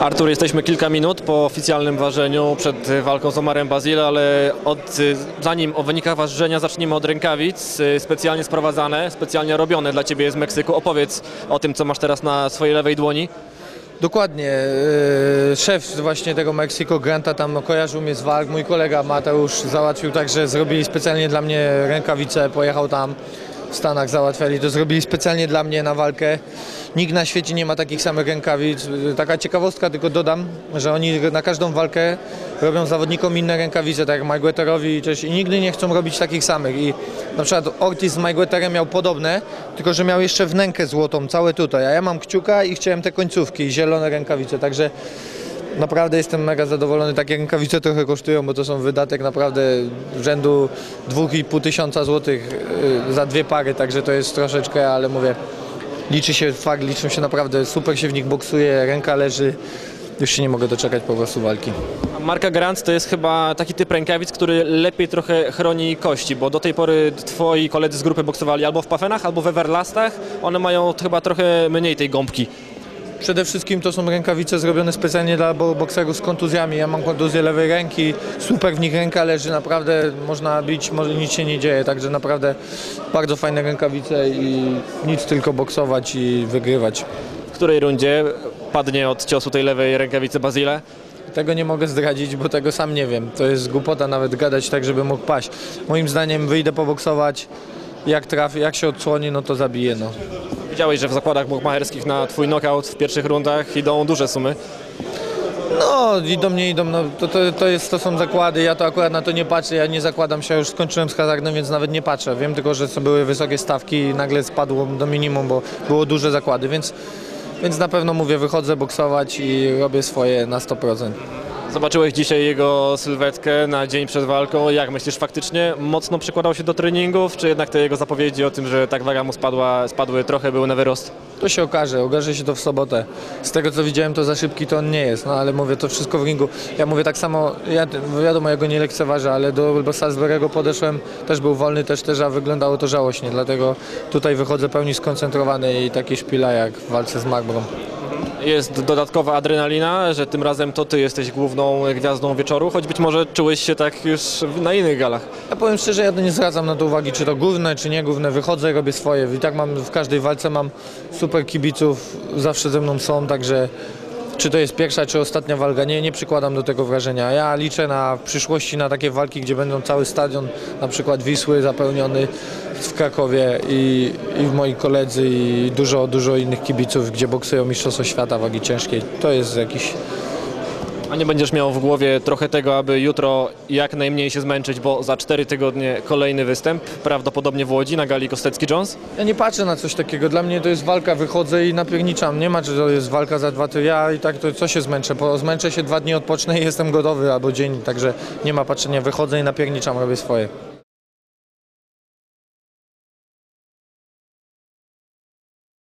Artur, jesteśmy kilka minut po oficjalnym ważeniu przed walką z Omarem Bazile, ale od, zanim o wynikach ważenia zacznijmy od rękawic, specjalnie sprowadzane, specjalnie robione dla Ciebie z Meksyku. Opowiedz o tym, co masz teraz na swojej lewej dłoni. Dokładnie. yy, Szef właśnie tego Mexico Granta tam kojarzył mnie z walk. Mój kolega Mateusz załatwił tak, że zrobili specjalnie dla mnie rękawice. Pojechał tam w Stanach, załatwiali to. Zrobili specjalnie dla mnie na walkę. Nikt na świecie nie ma takich samych rękawic. Taka ciekawostka tylko dodam, że oni na każdą walkę robią zawodnikom inne rękawice, tak jak Mayweatherowi też i nigdy nie chcą robić takich samych. I na przykład Ortiz z Mayweatherem miał podobne, tylko że miał jeszcze wnękę złotą, całe tutaj, a ja mam kciuka i chciałem te końcówki i zielone rękawice, także naprawdę jestem mega zadowolony. Takie rękawice trochę kosztują, bo to są wydatek naprawdę rzędu 2,5 tysiąca złotych y, za dwie pary, także to jest troszeczkę, ale mówię, liczy się fakt, liczą się naprawdę, super się w nich boksuje, ręka leży, już się nie mogę doczekać po prostu walki. Marka Grant to jest chyba taki typ rękawic, który lepiej trochę chroni kości, bo do tej pory Twoi koledzy z grupy boksowali albo w pafenach, albo w Everlastach. One mają chyba trochę mniej tej gąbki. Przede wszystkim to są rękawice zrobione specjalnie dla bo- bokserów z kontuzjami. Ja mam kontuzję lewej ręki, super w nich ręka leży, naprawdę można bić, może nic się nie dzieje, także naprawdę bardzo fajne rękawice i nic tylko boksować i wygrywać. W której rundzie padnie od ciosu tej lewej rękawicy Bazile? Tego nie mogę zdradzić, bo tego sam nie wiem. To jest głupota nawet gadać tak, żeby mógł paść. Moim zdaniem wyjdę poboksować, jak trafię, jak się odsłoni, no to zabiję. No. Widziałeś, że w zakładach bukmacherskich na Twój knockout w pierwszych rundach idą duże sumy. No, idą, nie idą, no, to, to, to, jest, to są zakłady, ja to akurat na to nie patrzę, ja nie zakładam się, już skończyłem z hazardem, więc nawet nie patrzę. Wiem tylko, że były wysokie stawki i nagle spadło do minimum, bo było duże zakłady, więc, więc na pewno mówię, wychodzę boksować i robię swoje na 100%. Zobaczyłeś dzisiaj jego sylwetkę na dzień przed walką. Jak myślisz, faktycznie mocno przykładał się do treningów, czy jednak te jego zapowiedzi o tym, że tak waga mu spadła, spadły, trochę były na wyrost? To się okaże, okaże się to w sobotę. Z tego co widziałem, to za szybki to on nie jest, no ale mówię, to wszystko w ringu. Ja mówię tak samo, ja, wiadomo, ja go nie lekceważę, ale do, Salisbury'ego podeszłem, też był wolny, też też, a wyglądało to żałośnie, dlatego tutaj wychodzę pełni skoncentrowany i taki szpila jak w walce z Marlboro. Jest dodatkowa adrenalina, że tym razem to ty jesteś główną gwiazdą wieczoru, choć być może czułeś się tak już na innych galach. Ja powiem szczerze, ja nie zwracam na to uwagi, czy to główne, czy nie główne. Wychodzę, robię swoje. I tak mam w każdej walce mam super kibiców, zawsze ze mną są, także czy to jest pierwsza, czy ostatnia walka, nie, nie przykładam do tego wrażenia. Ja liczę na w przyszłości na takie walki, gdzie będą cały stadion, na przykład Wisły zapełniony w Krakowie i, i moi koledzy i dużo, dużo innych kibiców, gdzie boksują Mistrzostwo Świata wagi ciężkiej. To jest jakiś A nie będziesz miał w głowie trochę tego, aby jutro jak najmniej się zmęczyć, bo za cztery tygodnie kolejny występ, prawdopodobnie w Łodzi na gali Kostecki-Jones? Ja nie patrzę na coś takiego. Dla mnie to jest walka, wychodzę i napierniczam. Nie ma, że to jest walka za dwa tygodnie. Ja i tak to co się zmęczę? Po, zmęczę się dwa dni, odpocznę i jestem gotowy albo dzień. Także nie ma patrzenia. Wychodzę i napierniczam, robię swoje.